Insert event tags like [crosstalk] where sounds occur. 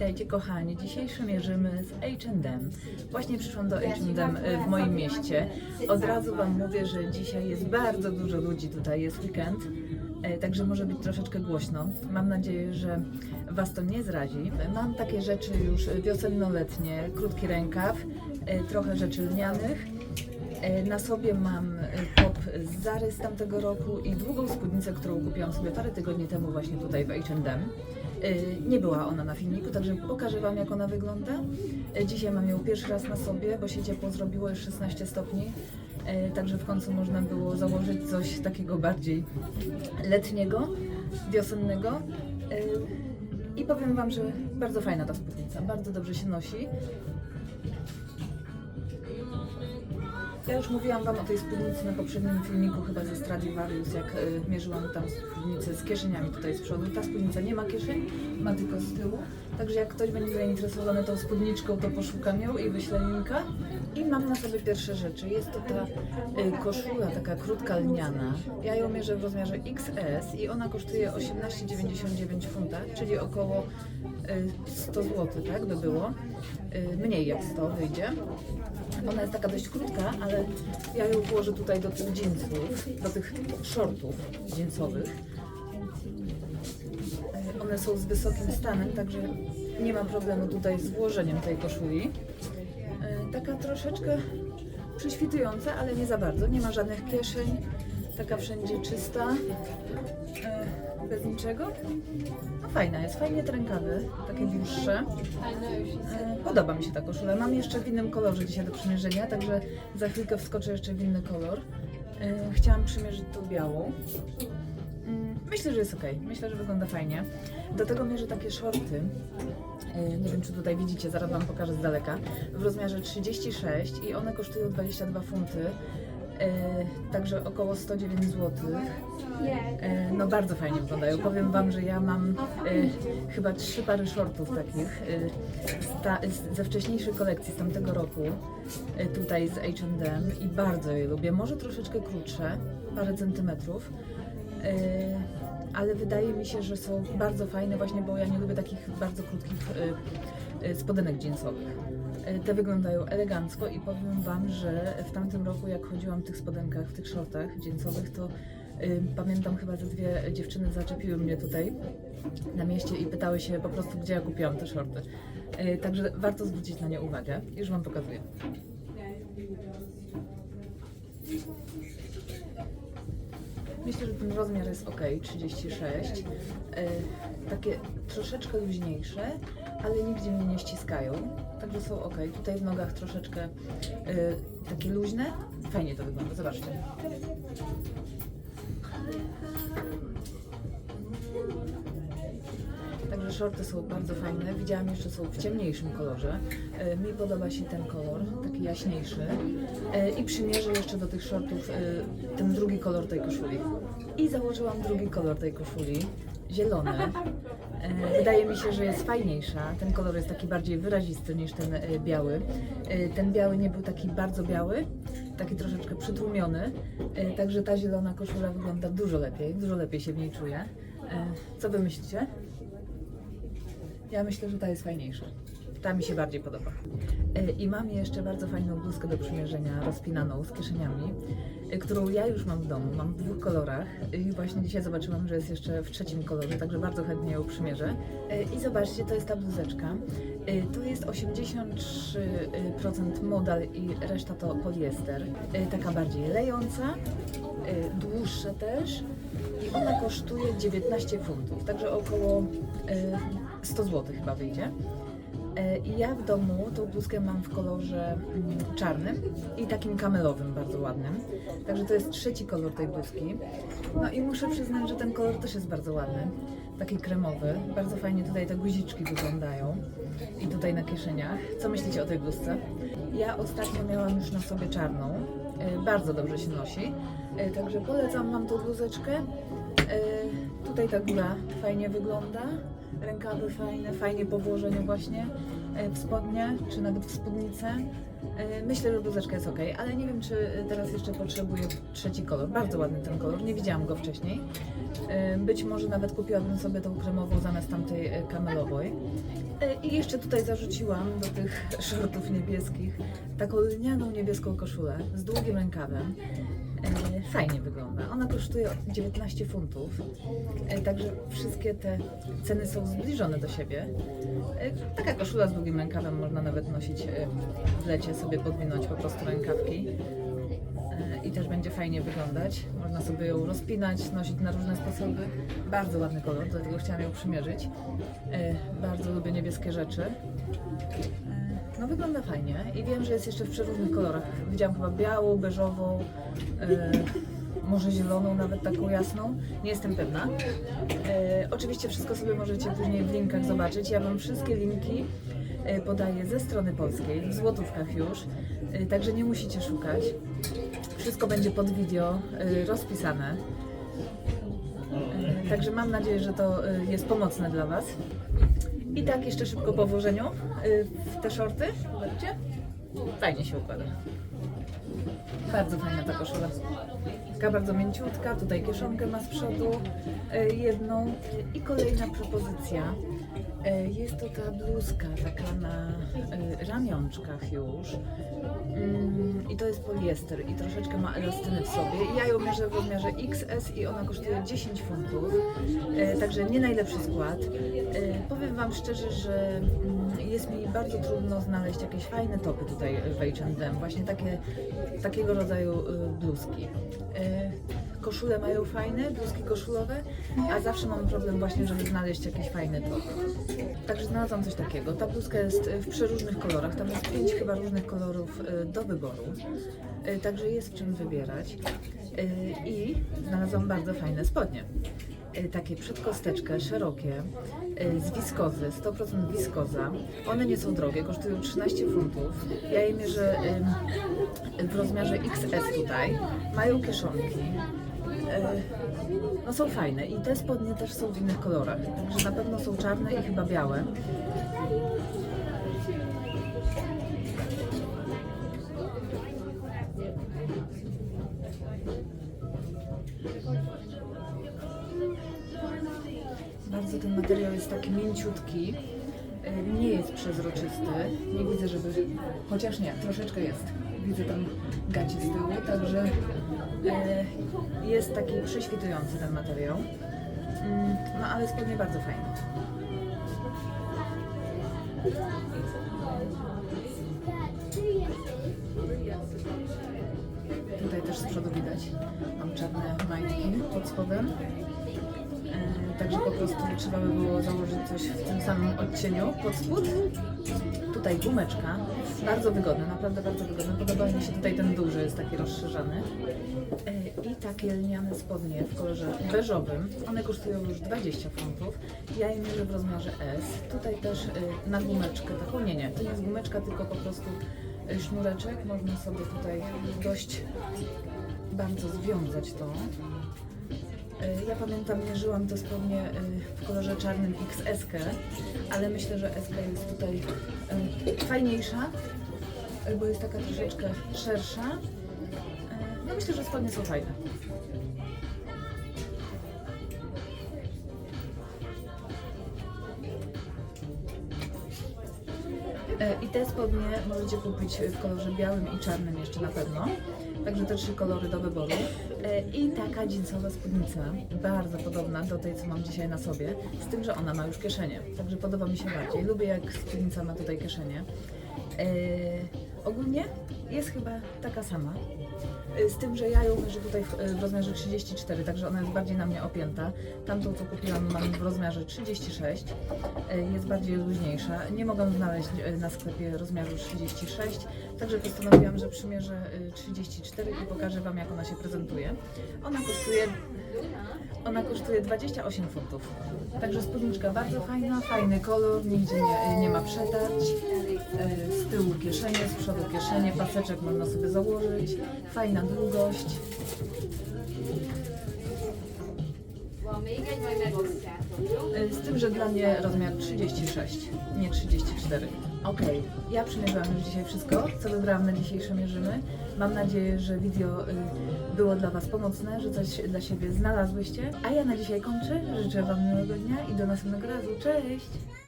Witajcie kochani, dzisiejszy mierzymy z H&M. Właśnie przyszłam do H&M w moim mieście. Od razu Wam mówię, że dzisiaj jest bardzo dużo ludzi tutaj, jest weekend, e, także może być troszeczkę głośno. Mam nadzieję, że Was to nie zrazi. Mam takie rzeczy już wiosenno-letnie, krótki rękaw, e, trochę rzeczy lnianych. Na sobie mam top z Zary z tamtego roku i długą spódnicę, którą kupiłam sobie parę tygodni temu właśnie tutaj w H&M. E, Nie była ona na filmiku, także pokażę Wam jak ona wygląda. E, Dzisiaj mam ją pierwszy raz na sobie, bo się ciepło zrobiło, już 16 stopni. E, Także w końcu można było założyć coś takiego bardziej letniego, wiosennego. I powiem Wam, że bardzo fajna ta spódnica, bardzo dobrze się nosi. Ja już mówiłam Wam o tej spódnicy na poprzednim filmiku, chyba ze Stradivarius, jak y, mierzyłam tam spódnicę z kieszeniami tutaj z przodu. Ta spódnica nie ma kieszeni, ma tylko z tyłu. Także jak ktoś będzie zainteresowany tą spódniczką, to poszukam ją i wyślę linka. I mam na sobie pierwsze rzeczy. Jest to ta y, koszula, taka krótka lniana. Ja ją mierzę w rozmiarze XS i ona kosztuje 18,99 funta, czyli około y, 100 zł, tak by było. Y, Mniej jak 100 wyjdzie. Ona jest taka dość krótka, ale ja ją włożę tutaj do tych jeansów, do tych shortów jeansowych. E, One są z wysokim stanem, także nie ma problemu tutaj z włożeniem tej koszuli. E, Taka troszeczkę prześwitująca, ale nie za bardzo. Nie ma żadnych kieszeń. Taka wszędzie czysta. Bez niczego. No fajna jest, fajnie te rękawy, takie dłuższe. E, Podoba mi się ta koszula. Mam jeszcze w innym kolorze dzisiaj do przymierzenia, także za chwilkę wskoczę jeszcze w inny kolor. E, Chciałam przymierzyć tą białą. Mm, Myślę, że jest ok. Myślę, że wygląda fajnie. Do tego mierzę takie shorty. E, Nie wiem, czy tutaj widzicie, zaraz Wam pokażę z daleka. W rozmiarze 36 i one kosztują 22 funty. E, Także około 109 zł. E, No bardzo fajnie wyglądają. Powiem Wam, że ja mam e, chyba trzy pary shortów takich e, ta, z, ze wcześniejszej kolekcji z tamtego roku e, tutaj z H&M i bardzo je lubię. Może troszeczkę krótsze, parę centymetrów. E, ale wydaje mi się, że są bardzo fajne właśnie, bo ja nie lubię takich bardzo krótkich e, e, spodenek jeansowych. E, Te wyglądają elegancko i powiem Wam, że w tamtym roku jak chodziłam w tych spodenkach, w tych shortach jeansowych, to pamiętam chyba ze dwie dziewczyny zaczepiły mnie tutaj na mieście i pytały się po prostu, gdzie ja kupiłam te shorty. Y, Także warto zwrócić na nie uwagę. Już Wam pokazuję. Myślę, że ten rozmiar jest ok, 36. Y, takie troszeczkę luźniejsze, ale nigdzie mnie nie ściskają. Także są ok. Tutaj w nogach troszeczkę y, takie luźne. Fajnie to wygląda, zobaczcie. Także shorty są bardzo fajne. Widziałam jeszcze są w ciemniejszym kolorze. E, Mi podoba się ten kolor, taki jaśniejszy. E, I przymierzę jeszcze do tych shortów e, ten drugi kolor tej koszuli. I założyłam drugi kolor tej koszuli, zielony. Wydaje mi się, że jest fajniejsza. Ten kolor jest taki bardziej wyrazisty niż ten biały. Ten biały nie był taki bardzo biały, taki troszeczkę przytłumiony. Także ta zielona koszula wygląda dużo lepiej, dużo lepiej się w niej czuję. Co wy myślicie? Ja myślę, że ta jest fajniejsza. Ta mi się bardziej podoba. E, I mam jeszcze bardzo fajną bluzkę do przymierzenia, rozpinaną z kieszeniami, e, którą ja już mam w domu. Mam w dwóch kolorach i właśnie dzisiaj zobaczyłam, że jest jeszcze w trzecim kolorze, także bardzo chętnie ją przymierzę. E, I zobaczcie, to jest ta bluzeczka. To jest 83% modal i reszta to poliester. Taka bardziej lejąca, dłuższa też i ona kosztuje 19 funtów, także około e, 100 zł chyba wyjdzie. E, I ja w domu tą bluzkę mam w kolorze mm, czarnym i takim kamelowym, bardzo ładnym. Także to jest trzeci kolor tej bluzki. No i muszę przyznać, że ten kolor też jest bardzo ładny. Taki kremowy. Bardzo fajnie tutaj te guziczki wyglądają. I tutaj na kieszeniach. Co myślicie o tej bluzce? Ja ostatnio miałam już na sobie czarną. E, Bardzo dobrze się nosi. E, Także polecam Wam tą bluzeczkę. Tutaj ta góra fajnie wygląda. Rękawy fajne, fajnie po włożeniu właśnie e, w spodnie, czy nawet w spódnicę. E, Myślę, że bluzeczka jest ok, ale nie wiem, czy teraz jeszcze potrzebuję trzeci kolor. Bardzo ładny ten kolor, nie widziałam go wcześniej. E, Być może nawet kupiłabym sobie tą kremową zamiast tamtej kamelowej. I jeszcze tutaj zarzuciłam do tych [laughs] shortów niebieskich taką lnianą niebieską koszulę z długim rękawem. E, Fajnie wygląda. Ona kosztuje 19 funtów, e, także wszystkie te ceny są zbliżone do siebie. E, Taka koszula z długim rękawem można nawet nosić w lecie, sobie podwinąć po prostu rękawki i też będzie fajnie wyglądać. Można sobie ją rozpinać, nosić na różne sposoby. Bardzo ładny kolor, dlatego chciałam ją przymierzyć. Bardzo lubię niebieskie rzeczy. No wygląda fajnie i wiem, że jest jeszcze w przeróżnych kolorach. Widziałam chyba białą, beżową, e, może zieloną, nawet taką jasną. Nie jestem pewna. E, oczywiście wszystko sobie możecie później w linkach zobaczyć. Ja Wam wszystkie linki e, podaję ze strony polskiej, w złotówkach już, e, także nie musicie szukać. Wszystko będzie pod wideo e, rozpisane. E, Także mam nadzieję, że to e, jest pomocne dla Was. I tak jeszcze szybko po włożeniu e, w te shorty. Zobaczcie. Fajnie się układa. Bardzo fajna ta koszula. Taka bardzo mięciutka, tutaj kieszonkę ma z przodu e, jedną. I kolejna propozycja. E, Jest to ta bluzka taka na e, ramionczkach już. Mm, I to jest poliester i troszeczkę ma elastyny w sobie. Ja ją mierzę w rozmiarze XS i ona kosztuje 10 funtów. E, Także nie najlepszy skład. Powiem Wam szczerze, że jest mi bardzo trudno znaleźć jakieś fajne topy tutaj w H&M. Właśnie takie, takiego rodzaju e, bluzki. E, Koszule mają fajne, bluzki koszulowe, a zawsze mam problem właśnie, żeby znaleźć jakiś fajny top. Także znalazłam coś takiego. Ta bluzka jest e, w przeróżnych kolorach. Tam jest pięć chyba różnych kolorów do wyboru. Także jest w czym wybierać. I znalazłam bardzo fajne spodnie. Takie przed kosteczkę, szerokie, z wiskozy, 100% wiskoza. One nie są drogie, kosztują 13 funtów. Ja je mierzę w rozmiarze XS tutaj. Mają kieszonki. E, No są fajne i te spodnie też są w innych kolorach, także na pewno są czarne i chyba białe. Bardzo ten materiał jest taki mięciutki, nie jest przezroczysty, nie widzę, żeby, chociaż nie, troszeczkę jest. Widzę tam gacie z tyłu, także e, jest taki prześwitujący ten materiał. Mm, No ale spodnie bardzo fajne. Tutaj też z przodu widać. Mam czarne majtki pod spodem. Także po prostu trzeba by było założyć coś w tym samym odcieniu pod spód. Tutaj gumeczka, bardzo wygodne, naprawdę bardzo wygodne. Podoba mi się tutaj ten że jest taki rozszerzany. E, I takie lniane spodnie w kolorze beżowym. One kosztują już 20 funtów. Ja je mierzę w rozmiarze S. Tutaj też e, na gumeczkę taką, nie, nie, to nie jest gumeczka, tylko po prostu e, sznureczek. Można sobie tutaj dość bardzo związać to. E, Ja pamiętam, mierzyłam te spodnie e, w kolorze czarnym XS, ale myślę, że SK jest tutaj e, fajniejsza, bo jest taka troszeczkę szersza. No myślę, że spodnie są fajne. I te spodnie możecie kupić w kolorze białym i czarnym jeszcze na pewno. Także te trzy kolory do wyboru. E, I taka jeansowa spódnica, bardzo podobna do tej, co mam dzisiaj na sobie, z tym, że ona ma już kieszenie. Także podoba mi się bardziej. Lubię, jak spódnica ma tutaj kieszenie. E, ogólnie jest chyba taka sama. E, Z tym, że ja ją mierzę tutaj w, w rozmiarze 34, także ona jest bardziej na mnie opięta. Tamtą, co kupiłam, mam w rozmiarze 36. E, Jest bardziej luźniejsza. Nie mogłam znaleźć na sklepie rozmiaru 36, także postanowiłam, że przymierzę e, 34 i pokażę Wam, jak ona się prezentuje. Ona kosztuje ona kosztuje 28 funtów. Także spódniczka bardzo fajna, fajny kolor, nigdzie nie, nie ma przetarć. E, Z tyłu kieszenie, z przodu kieszenie, paseczek można sobie założyć. Fajna długość. Z tym, że dla mnie rozmiar 36, nie 34. Ok, ja przymierzyłam już dzisiaj wszystko, co wybrałam na dzisiejsze mierzymy. Mam nadzieję, że wideo y, było dla Was pomocne, że coś dla siebie znalazłyście. A ja na dzisiaj kończę. Życzę Wam miłego dnia i do następnego razu. Cześć!